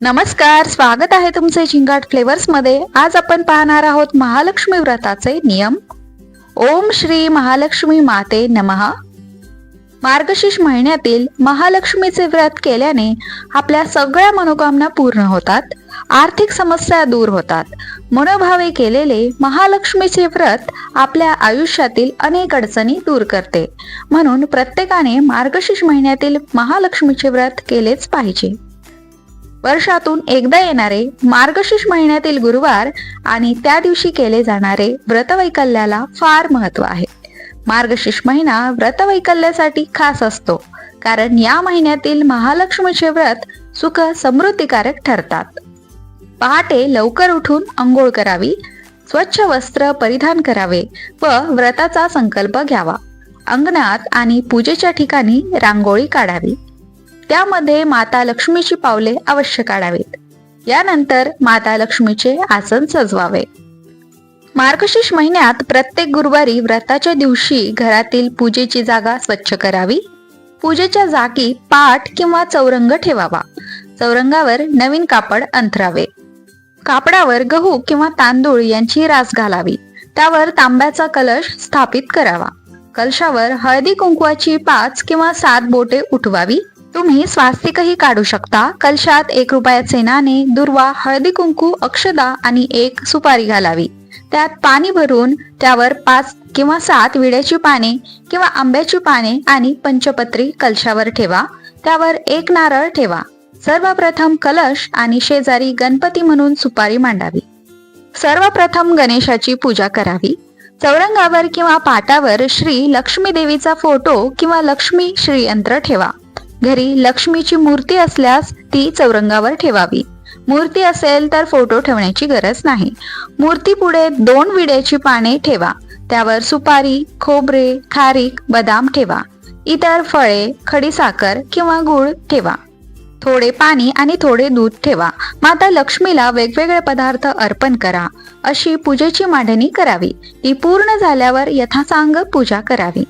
नमस्कार स्वागत आहे तुमचे झिंगाट फ्लेवर्समध्ये आज आपण पाहणार आहोत महालक्ष्मी व्रताचे नियम. ओम श्री महालक्ष्मी माते नमः. मार्गशीर्ष महिन्यातील महालक्ष्मीचे व्रत केल्याने आपल्या सगळ्या मनोकामना पूर्ण होतात आर्थिक समस्या दूर होतात. मनोभावे केलेले महालक्ष्मीचे व्रत आपल्या आयुष्यातील अनेक अडचणी दूर करते. म्हणून प्रत्येकाने मार्गशीर्ष महिन्यातील महालक्ष्मीचे व्रत केलेच पाहिजे. वर्षातून एकदा येणारे मार्गशीर्ष महिन्यातील गुरुवार आणि त्या दिवशी केले जाणारे व्रतवैकल्याला फार महत्त्व आहे. मार्गशीर्ष महिना व्रतवैकल्यासाठी खास असतो कारण या महिन्यातील महालक्ष्मीचे व्रत सुख समृद्धिकारक ठरतात. पहाटे लवकर उठून अंघोळ करावी स्वच्छ वस्त्र परिधान करावे व व्रताचा संकल्प घ्यावा. अंगणात आणि पूजेच्या ठिकाणी रांगोळी काढावी. त्यामध्ये माता लक्ष्मीची पावले अवश्य काढावीत. यानंतर माता लक्ष्मीचे आसन सजवावे. मार्गशीर्ष महिन्यात प्रत्येक गुरुवारी व्रताच्या दिवशी घरातील पूजेची जागा स्वच्छ करावी. पूजेच्या जागी पाठ किंवा चौरंग ठेवावा. चौरंगावर नवीन कापड अंथरावे. कापडावर गहू किंवा तांदूळ यांची रास घालावी. त्यावर तांब्याचा कलश स्थापित करावा. कलशावर हळदी कुंकवाची पाच किंवा सात बोटे उठवावी. तुम्ही स्वास्तिकही काढू शकता. कलशात एक रुपयाचे नाणे दुर्वा हळदी कुंकू अक्षदा आणि एक सुपारी घालावी. त्यात पाणी भरून त्यावर पाच किंवा सात विड्याची पाने किंवा आंब्याची पाने आणि पंचपत्री कलशावर ठेवा. त्यावर एक नारळ ठेवा. सर्वप्रथम कलश आणि शेजारी गणपती म्हणून सुपारी मांडावी. सर्वप्रथम गणेशाची पूजा करावी. चौरंगावर किंवा पाटावर श्री लक्ष्मी देवीचा फोटो किंवा लक्ष्मी श्रीयंत्र ठेवा. घरी लक्ष्मीची मूर्ती असल्यास ती चौरंगावर ठेवावी. मूर्ती असेल तर फोटो ठेवण्याची गरज नाही. मूर्ती पुढे दोन विड्याची पाने ठेवा. त्यावर सुपारी खोबरे खारीक बदाम ठेवा. इतर फळे खडीसाखर किंवा गूळ ठेवा. थोडे पाणी आणि थोडे दूध ठेवा. माता लक्ष्मीला वेगवेगळे पदार्थ अर्पण करा. अशी पूजेची मांडणी करावी. ती पूर्ण झाल्यावर यथासांग पूजा करावी.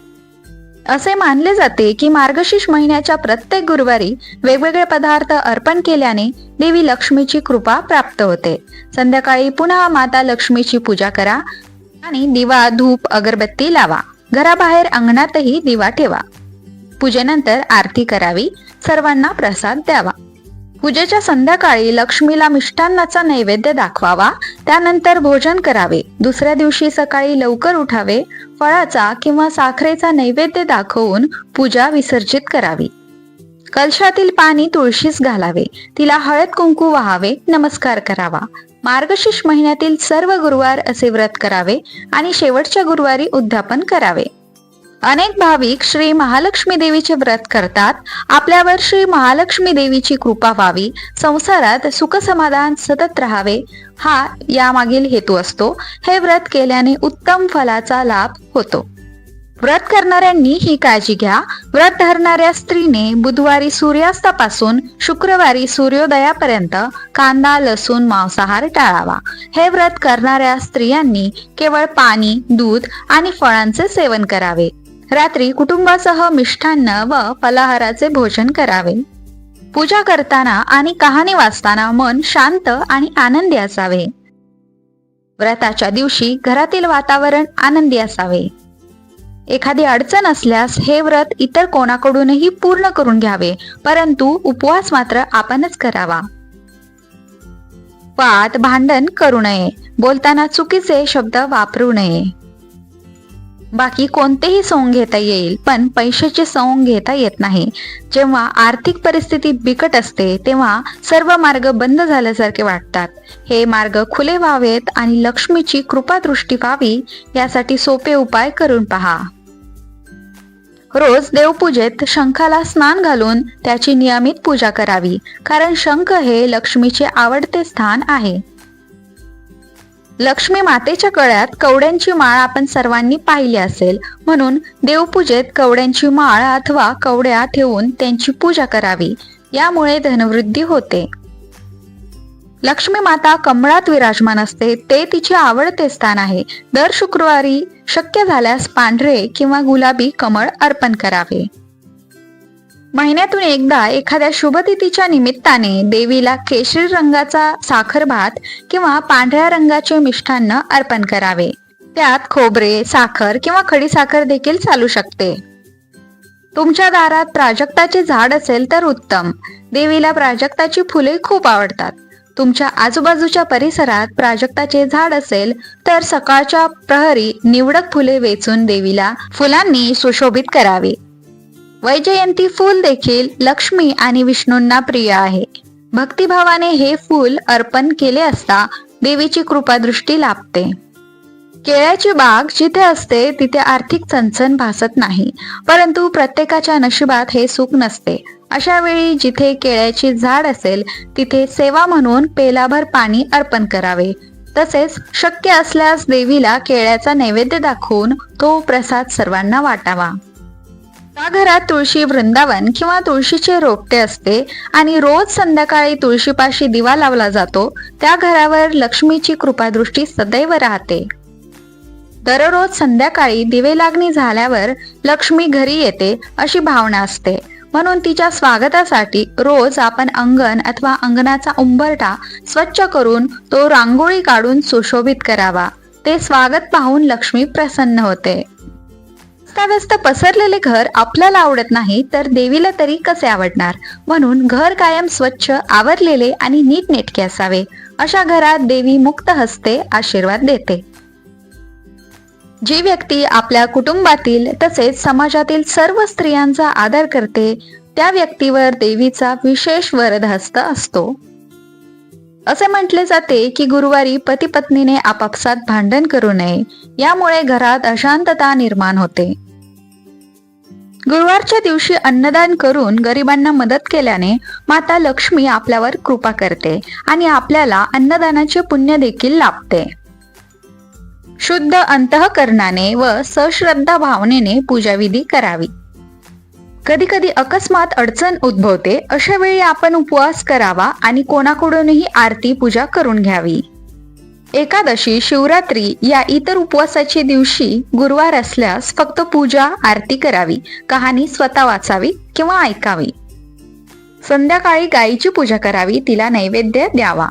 असे मानले जाते की मार्गशीर्ष महिन्याच्या प्रत्येक गुरुवारी वेगवेगळे पदार्थ अर्पण केल्याने देवी लक्ष्मीची कृपा प्राप्त होते. संध्याकाळी पुन्हा माता लक्ष्मीची पूजा करा आणि दिवा धूप अगरबत्ती लावा. घराबाहेर अंगणातही दिवा ठेवा. पूजेनंतर आरती करावी. सर्वांना प्रसाद द्यावा. पूजेच्या संध्याकाळी लक्ष्मीला मिष्टान्नाचा नैवेद्य दाखवावा. त्यानंतर भोजन करावे. दुसऱ्या दिवशी सकाळी लवकर उठावे. फळाचा किंवा साखरेचा नैवेद्य दाखवून पूजा विसर्जित करावी. कलशातील पाणी तुळशीस घालावे. तिला हळद कुंकू वाहावे. नमस्कार करावा. मार्गशीर्ष महिन्यातील सर्व गुरुवार असे व्रत करावे आणि शेवटच्या गुरुवारी उद्यापन करावे. अनेक भाविक श्री महालक्ष्मी देवीचे व्रत करतात. आपल्यावर श्री महालक्ष्मी देवीची कृपा व्हावी. संसारात सुख समाधान सतत राहावे. हा यामागील हेतू असतो. हे व्रत केल्याने उत्तम फलाचा लाभ होतो. व्रत करणाऱ्यांनी ही काळजी घ्या. व्रत धरणाऱ्या स्त्रीने बुधवारी सूर्यास्तापासून शुक्रवारी सूर्योदयापर्यंत कांदा लसूण मांसाहार टाळावा. हे व्रत करणाऱ्या स्त्रियांनी केवळ पाणी दूध आणि फळांचे सेवन करावे. रात्री कुटुंबासह मिष्ठान्न व फलाहाराचे भोजन करावे. पूजा करताना आणि कहाणी वाचताना मन शांत आणि आनंदी असावे. व्रताच्या दिवशी घरातील वातावरण आनंदी असावे. एखादी अडचण असल्यास हे व्रत इतर कोणाकडूनही पूर्ण करून घ्यावे परंतु उपवास मात्र आपणच करावा. वाद भांडण करू नये. बोलताना चुकीचे शब्द वापरू नये. बाकी कोणतेही सोंग घेता येईल पण पैशाचे सोंग घेता येत नाही. जेव्हा आर्थिक परिस्थिती बिकट असते तेव्हा सर्व मार्ग बंद झाल्यासारखे वाटतात. हे मार्ग खुले व्हावेत आणि लक्ष्मीची कृपादृष्टी व्हावी यासाठी सोपे उपाय करून पहा. रोज देवपूजेत शंखाला स्नान घालून त्याची नियमित पूजा करावी कारण शंख हे लक्ष्मीचे आवडते स्थान आहे. लक्ष्मी मातेच्या गळ्यात कवड्यांची माळ आपण सर्वांनी पाहिली असेल. म्हणून देवपूजेत कवड्यांची माळ अथवा कवड्या ठेवून त्यांची पूजा करावी. यामुळे धनवृद्धी होते. लक्ष्मी माता कमळात विराजमान असते. ते तिचे आवडते स्थान आहे. दर शुक्रवारी शक्य झाल्यास पांढरे किंवा गुलाबी कमळ अर्पण करावे. महिन्यातून एकदा एखाद्या शुभतिथीच्या निमित्ताने देवीला केशरी रंगाचा साखर भात किंवा पांढऱ्या रंगाचे मिष्ठान्न अर्पण करावे. त्यात खोबरे साखर किंवा खडीसाखर देखील चालू शकते. तुमच्या दारात प्राजक्ताचे झाड असेल तर उत्तम. देवीला प्राजक्ताची फुले खूप आवडतात. तुमच्या आजूबाजूच्या परिसरात प्राजक्ताचे झाड असेल तर सकाळच्या प्रहरी निवडक फुले वेचून देवीला फुलांनी सुशोभित करावे. वैजयंती फूल देखील लक्ष्मी आणि विष्णूंना प्रिय आहे. भक्तिभावाने हे फूल अर्पण केले असता देवीची कृपादृष्टी लाभते. केळ्याची बाग जिथे असते तिथे आर्थिक चणचण भासत नाही परंतु प्रत्येकाच्या नशिबात हे सुख नसते. अशा वेळी जिथे केळ्याची झाड असेल तिथे सेवा म्हणून पेलाभर पाणी अर्पण करावे. तसेच शक्य असल्यास देवीला केळ्याचा नैवेद्य दाखवून तो प्रसाद सर्वांना वाटावा. ज्या घरात तुळशी वृंदावन किंवा तुळशीचे रोपटे असते आणि रोज संध्याकाळी तुळशीपाशी दिवा लावला जातो त्या घरावर लक्ष्मीची कृपादृष्टी सदैव राहते. दररोज संध्याकाळी दिवे लागणी झाल्यावर लक्ष्मी घरी येते अशी भावना असते. म्हणून तिच्या स्वागतासाठी रोज आपण अंगण अथवा अंगणाचा उंबरटा स्वच्छ करून तो रांगोळी काढून सुशोभित करावा. ते स्वागत पाहून लक्ष्मी प्रसन्न होते. व्यस्त पसरलेले घर आपल्याला आवडत नाही तर देवीला तरी कसे आवडणार? म्हणून घर कायम स्वच्छ आवरलेले आणि नीटनेटके असावे. अशा घरात देवी मुक्त हस्ते आशीर्वाद देते. जी व्यक्ती आपल्या कुटुंबातील तसेच समाजातील सर्व स्त्रियांचा आदर करते त्या व्यक्तीवर देवीचा विशेष वरदहस्त असतो. असे म्हटले जाते की गुरुवारी पती पत्नीने आपापसात भांडण करू नये. यामुळे घरात अशांतता निर्माण होते. गुरुवारच्या दिवशी अन्नदान करून गरिबांना मदत केल्याने माता लक्ष्मी आपल्यावर कृपा करते आणि आपल्याला अन्नदानाचे पुण्य देखील लाभते. शुद्ध अंतःकरणाने व सश्रद्धा भावनेने पूजाविधी करावी. कधी कधी अकस्मात अडचण उद्भवते अशा वेळी आपण उपवास करावा आणि कोणाकडूनही आरती पूजा करून घ्यावी. एकादशी शिवरात्री या इतर उपवासाचे दिवशी गुरुवार असल्यास फक्त पूजा आरती करावी कहाणी स्वतः वाचावी किंवा ऐकावी. संध्याकाळी गायीची पूजा करावी तिला नैवेद्य द्यावा.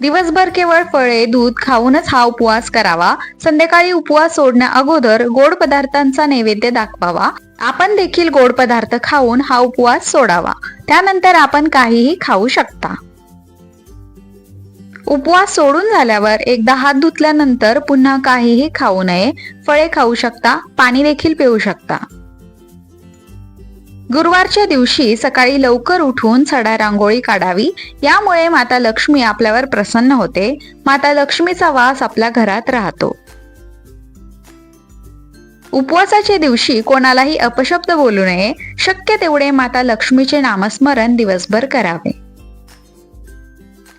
दिवसभर केवळ फळे दूध खाऊनच हा उपवास करावा. संध्याकाळी उपवास सोडण्या अगोदर गोड पदार्थांचा नैवेद्य दाखवावा. आपण देखील गोड पदार्थ खाऊन हा उपवास सोडावा. त्यानंतर आपण काहीही खाऊ शकता. उपवास सोडून झाल्यावर एकदा हात धुतल्यानंतर पुन्हा काहीही खाऊ नये फळे खाऊ शकता पाणी देखील पिऊ शकता. गुरुवारच्या दिवशी सकाळी लवकर उठून सडा रांगोळी काढावी यामुळे माता लक्ष्मी आपल्यावर प्रसन्न होते माता लक्ष्मीचा वास आपल्या घरात राहतो. उपवासाच्या दिवशी कोणालाही अपशब्द बोलू नये शक्य तेवढे माता लक्ष्मीचे नामस्मरण दिवसभर करावे.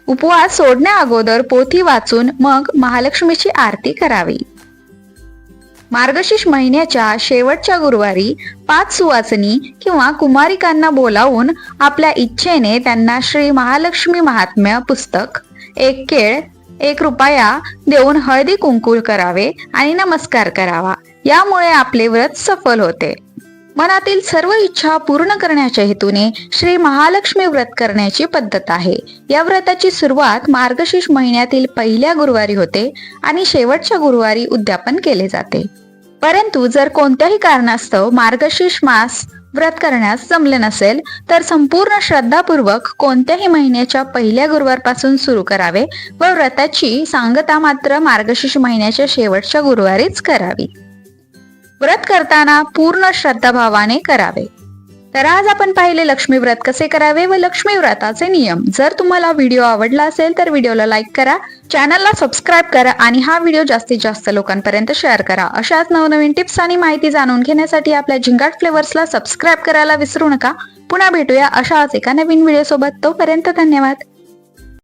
उपवास सोडण्या अगोदर पोथी वाचून मग महालक्ष्मीची आरती करावी. मार्गशीर्ष महिन्याच्या शेवटच्या गुरुवारी पाच सुवासनी किंवा कुमारिकांना बोलावून आपल्या इच्छेने त्यांना श्री महालक्ष्मी महात्म्य पुस्तक एक केळ एक रुपया देऊन हळदी कुंकूल करावे आणि नमस्कार करावा. यामुळे आपले व्रत सफल होते. मनातील सर्व इच्छा पूर्ण करण्याच्या हेतूने श्री महालक्ष्मी व्रत करण्याची पद्धत आहे. या व्रताची सुरुवात मार्गशीर्ष महिन्यातील पहिल्या गुरुवारी होते आणि शेवटच्या गुरुवारी उद्यापन केले जाते. परंतु जर कोणत्याही कारणास्तव मार्गशीर्ष मास व्रत करण्यास जमले नसेल तर संपूर्ण श्रद्धापूर्वक कोणत्याही महिन्याच्या पहिल्या गुरुवारपासून सुरू करावे व व्रताची सांगता मात्र मार्गशीर्ष महिन्याच्या शेवटच्या गुरुवारीच करावी. व्रत करताना पूर्ण श्रद्धाभावाने करावे. तर आज आपण पाहिले लक्ष्मी व्रत कसे करावे व लक्ष्मी व्रताचे नियम. जर तुम्हाला व्हिडिओ आवडला असेल तर व्हिडिओला लाईक करा चॅनलला सबस्क्राईब करा आणि हा व्हिडिओ जास्तीत जास्त लोकांपर्यंत शेअर करा. अशाच नवनवीन टिप्स आणि माहिती जाणून घेण्यासाठी आपल्या झिंगाट फ्लेवर्सला सबस्क्राईब करायला विसरू नका. पुन्हा भेटूया अशाच एका नवीन व्हिडिओ सोबत. तोपर्यंत धन्यवाद.